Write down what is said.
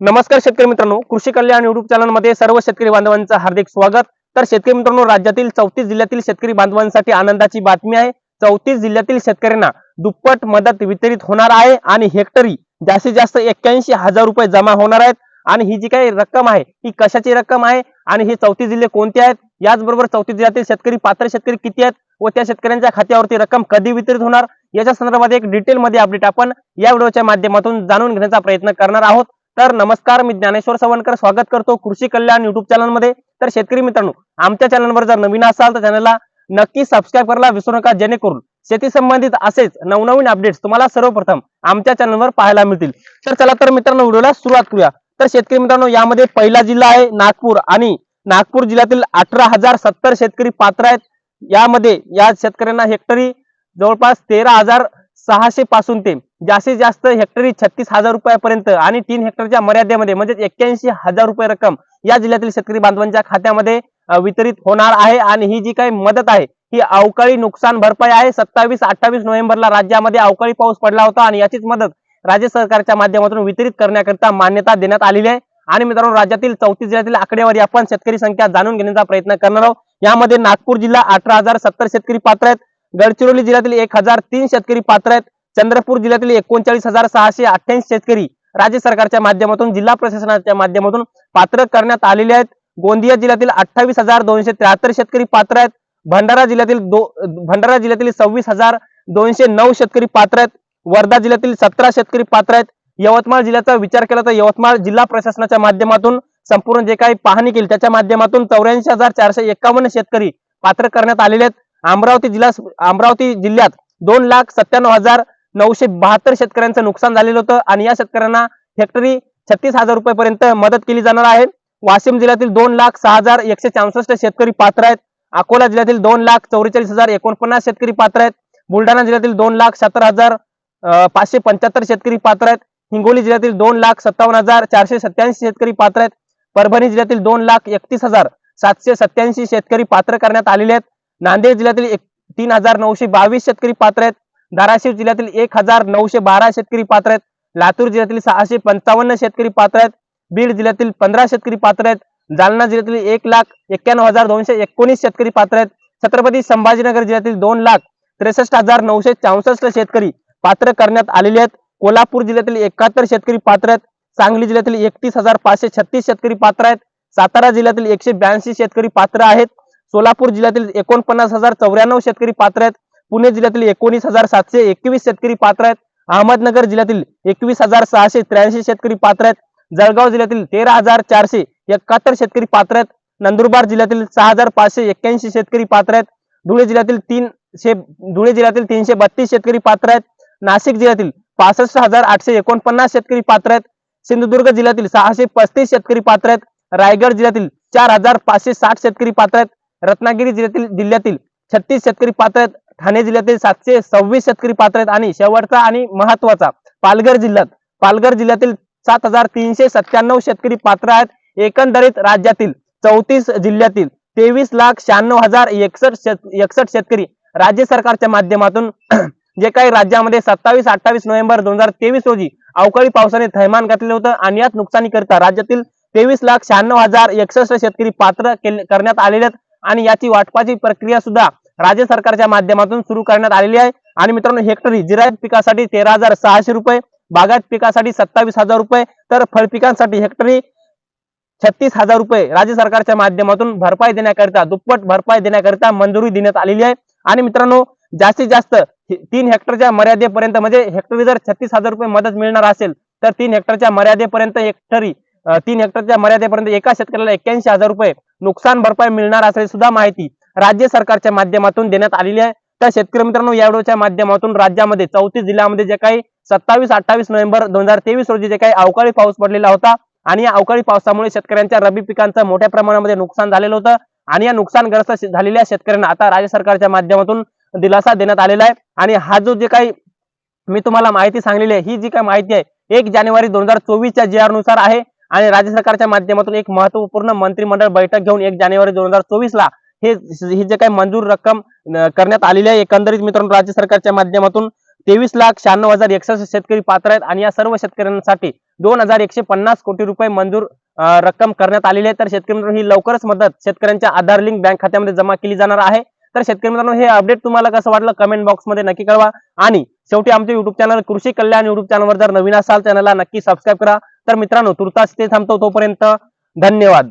नमस्कार शेतकरी मित्रांनो कृषी कल्याण युट्यूब चॅनलमध्ये सर्व शेतकरी बांधवांचं हार्दिक स्वागत. तर शेतकरी मित्रांनो राज्यातील चौतीस जिल्ह्यातील शेतकरी बांधवांसाठी आनंदाची बातमी आहे. चौतीस जिल्ह्यातील शेतकऱ्यांना दुप्पट मदत वितरित होणार आहे आणि हेक्टरी जास्तीत जास्त एक्क्याऐंशी हजार रुपये जमा होणार आहेत. आणि ही जी काही रक्कम आहे ही कशाची रक्कम आहे आणि हे चौतीस जिल्हे कोणते आहेत? याचबरोबर चौतीस जिल्ह्यातील शेतकरी पात्र शेतकरी किती आहेत? व त्या शेतकऱ्यांच्या खात्यावरती रक्कम कधी वितरित होणार? याच्या संदर्भात एक डिटेलमध्ये अपडेट आपण या व्हिडिओच्या माध्यमातून जाणून घेण्याचा प्रयत्न करणार आहोत. तर नमस्कार मी ज्ञानेश्वर सवणकर स्वागत करतो कृषी कल्याण युट्यूब चॅनलमध्ये. तर शेतकरी मित्रांनो आमच्या चॅनलवर जर नवीन असाल तर चॅनलला नक्की सबस्क्राईब करायला विसरू नका. जेणेकरून शेती संबंधित असेच नवनवीन अपडेट्स तुम्हाला सर्वप्रथम आमच्या चॅनलवर पाहायला मिळतील. तर चला तर मित्रांनो व्हिडिओला सुरुवात करूया. तर शेतकरी मित्रांनो यामध्ये पहिला जिल्हा आहे नागपूर आणि नागपूर जिल्ह्यातील अठरा हजार सत्तर शेतकरी पात्र आहेत. यामध्ये या शेतकऱ्यांना हेक्टरी जवळपास तेरा हजार सहाशे पासून ते जास्तीत जास्त हेक्टरी छत्तीस हजार रुपयापर्यंत आणि तीन हेक्टरच्या मर्यादेमध्ये म्हणजे एक्क्याऐंशी हजार रुपये रक्कम या जिल्ह्यातील शेतकरी बांधवांच्या खात्यामध्ये वितरित होणार आहे आणि ही जी काही मदत आहे ही अवकाळी नुकसान भरपाई आहे. सत्तावीस अठ्ठावीस नोव्हेंबरला राज्यामध्ये अवकाळी पाऊस पडला होता आणि याचीच मदत राज्य सरकारच्या माध्यमातून वितरित करण्याकरिता मान्यता देण्यात आलेली आहे. आणि मित्रांनो राज्यातील चौतीस जिल्ह्यातील आकडेवारी आपण शेतकरी संख्या जाणून घेण्याचा प्रयत्न करणार आहोत. यामध्ये नागपूर जिल्हा अठरा हजार सत्तर शेतकरी पात्र आहेत. गडचिरोली जिल्ह्यातील एक हजार तीन शेतकरी पात्र आहेत. चंद्रपूर जिल्ह्यातील एकोणचाळीस हजार सहाशे अठ्ठ्याऐंशी शेतकरी राज्य सरकारच्या माध्यमातून जिल्हा प्रशासनाच्या माध्यमातून पात्र करण्यात आलेले आहेत. गोंदिया जिल्ह्यातील अठ्ठावीस हजार दोनशे त्र्याहत्तर शेतकरी पात्र आहेत. भंडारा जिल्ह्यातील दो भंडारा जिल्ह्यातील सव्वीस हजार दोनशे नऊ शेतकरी पात्र आहेत. वर्धा जिल्ह्यातील सतरा शेतकरी पात्र आहेत. यवतमाळ जिल्ह्याचा विचार केला तर यवतमाळ जिल्हा प्रशासनाच्या माध्यमातून संपूर्ण जे काही पाहणी केली त्याच्या माध्यमातून चौऱ्याऐंशी हजार चारशे एकावन्न शेतकरी पात्र करण्यात आलेले आहेत. अमरावती जिल्हा अमरावती जिल्ह्यात दोन लाख सत्त्याण्णव हजार नऊशे बहात्तर शेतकऱ्यांचं नुकसान झालेलं होतं आणि या शेतकऱ्यांना हेक्टरी छत्तीस हजार रुपयेपर्यंत मदत केली जाणार आहे. वाशिम जिल्ह्यातील दोन लाख सहा हजार एकशे चौसष्ट शेतकरी पात्र आहेत. अकोला जिल्ह्यातील दोन लाख चौवेचाळीस हजार एकोणपन्नास शेतकरी पात्र आहेत. बुलढाणा जिल्ह्यातील दोन लाख सत्तर हजार अं, पाचशे पंच्याहत्तर शेतकरी पात्र आहेत. हिंगोली जिल्ह्यातील दोन लाख सत्तावन्न हजार चारशे सत्याऐंशी शेतकरी पात्र आहेत. परभणी जिल्ह्यातील दोन लाख एकतीस हजार सातशे सत्याऐंशी शेतकरी पात्र करण्यात आलेले आहेत. नांदेड जिल्ह्यातील एक तीन हजार नऊशे बावीस शेतकरी पात्र आहेत. धाराशिव जिल्ह्यातील एक हजार नऊशे बारा शेतकरी पात्र आहेत. लातूर जिल्ह्यातील सहाशे पंचावन्न शेतकरी पात्र आहेत. बीड जिल्ह्यातील पंधरा शेतकरी पात्र आहेत. जालना जिल्ह्यातील एक लाख एक्क्याण्णव हजार दोनशे एकोणीस शेतकरी पात्र आहेत. छत्रपती संभाजीनगर जिल्ह्यातील दोन लाख त्रेसष्ट हजार नऊशे चौसष्ट शेतकरी पात्र करण्यात आलेले आहेत. कोल्हापूर जिल्ह्यातील एकाहत्तर शेतकरी पात्र आहेत. सांगली जिल्ह्यातील एकतीस हजार पाचशे छत्तीस शेतकरी पात्र आहेत. सातारा जिल्ह्यातील एकशे ब्याऐंशी शेतकरी पात्र आहेत. सोलापूर जिल्ह्यातील एकोणपन्नास हजार चौऱ्याण्णव शेतकरी पात्र आहेत. पुणे जिल्ह्यातील एकोणीस हजार सातशे एकवीस शेतकरी पात्र आहेत. अहमदनगर जिल्ह्यातील एकवीस हजार सहाशे त्र्याऐंशी शेतकरी पात्र आहेत. जळगाव जिल्ह्यातील तेरा हजार चारशे एकाहत्तर शेतकरी पात्र आहेत. नंदुरबार जिल्ह्यातील सहा हजार पाचशे एक्क्याऐंशी शेतकरी पात्र आहेत. धुळे जिल्ह्यातील तीनशे धुळे जिल्ह्यातील तीनशे बत्तीस शेतकरी पात्र आहेत. नाशिक जिल्ह्यातील पासष्ट हजार आठशे एकोणपन्नास शेतकरी पात्र आहेत. सिंधुदुर्ग जिल्ह्यातील सहाशे पस्तीस शेतकरी पात्र आहेत. रायगड जिल्ह्यातील चार हजार पाचशे साठ शेतकरी पात्र आहेत. रत्नागिरी जिल्ह्यातील जिल्ह्यातील छत्तीस शेतकरी पात्र आहेत. ठाणे जिल्ह्यातील सातशे सव्वीस शेतकरी पात्र आहेत. आणि शेवटचा आणि महत्त्वाचा पालघर जिल्ह्यात पालघर जिल्ह्यातील सात हजार तीनशे सत्त्याण्णव शेतकरी पात्र आहेत. एकंदरीत राज्यातील चौतीस जिल्ह्यातील तेवीस लाख शहाण्णव हजार एकसष्ट एकसष्ट शेतकरी राज्य सरकारच्या माध्यमातून जे काही राज्यामध्ये सत्तावीस अठ्ठावीस नोव्हेंबर दोन हजार तेवीस रोजी अवकाळी पावसाने थैमान घातलेलं होतं आणि यात नुकसानीकरिता राज्यातील तेवीस लाख शहाण्णव हजार एकसष्ट शेतकरी पात्र केले- करण्यात आलेले आहेत. आणि याची वाटपाची प्रक्रिया सुद्धा राज्य सरकारच्या माध्यमातून सुरू करण्यात आलेली आहे. आणि मित्रांनो हेक्टरी जिरायत पिकासाठी तेरा हजार सहाशे रुपये बागायत पिकासाठी सत्तावीस हजार रुपये तर फळ पिकांसाठी हेक्टरी छत्तीस हजार रुपये राज्य सरकारच्या माध्यमातून भरपाई देण्याकरिता दुप्पट भरपाई देण्याकरिता मंजुरी देण्यात आलेली आहे. आणि मित्रांनो जास्तीत जास्त तीन हेक्टरच्या मर्यादेपर्यंत म्हणजे हेक्टरी जर छत्तीस हजार रुपये मदत मिळणार असेल तर तीन हेक्टरच्या मर्यादेपर्यंत हेक्टरी तीन हेक्टरच्या मर्यादेपर्यंत एका शेतकऱ्याला एक्क्याऐंशी हजार रुपये नुकसान भरपाई मिळणार असल्याची सुद्धा माहिती राज्य सरकारच्या माध्यमातून देण्यात आलेली आहे. तर शेतकरी मित्रांनो या माध्यमातून राज्यामध्ये चौतीस जिल्ह्यामध्ये जे काही सत्तावीस अठ्ठावीस नोव्हेंबर दोन हजार तेवीस रोजी जे काही अवकाळी पाऊस पडलेला होता आणि या अवकाळी पावसामुळे शेतकऱ्यांच्या रबी पिकांचं मोठ्या प्रमाणामध्ये नुकसान झालेलं होतं आणि या नुकसानग्रस्त झालेल्या शेतकऱ्यांना आता राज्य सरकारच्या माध्यमातून दिलासा देण्यात आलेला आहे. आणि हा जो जे काही मी तुम्हाला माहिती सांगलेली आहे ही जी काही माहिती आहे एक जानेवारी दोन हजार चोवीसच्या जी आरनुसार आहे. आणि राज्य सरकारच्या माध्यमातून एक महत्त्वपूर्ण मंत्रिमंडळ बैठक घेऊन एक जानेवारी दोन हजार चोवीस ला हे ही जे काही मंजूर रक्कम करण्यात आलेली आहे एकंदरीत मित्रांनो राज्य सरकारच्या माध्यमातून तेवीस लाख शहाण्णव हजार एकसष्ट शेतकरी पात्र आहेत आणि या सर्व शेतकऱ्यांसाठी दोन हजार एकशे पन्नास कोटी रुपये मंजूर रक्कम करण्यात आलेली आहे. तर शेतकरी मित्रांनो ही लवकरच मदत शेतकऱ्यांच्या आधार लिंक बँक खात्यामध्ये जमा केली जाणार आहे. तर शेतकरी मित्रांनो हे अपडेट तुम्हाला कसं वाटलं कमेंट बॉक्समध्ये नक्की कळवा. आणि शेवटी आमचे युट्यूब चॅनल कृषी कल्याण युट्यूब चॅनलवर जर नवीन असाल चॅनलला नक्की सबस्क्राईब करा. तर मित्रांनो तुर्तास ते थांबतो तोपर्यंत धन्यवाद.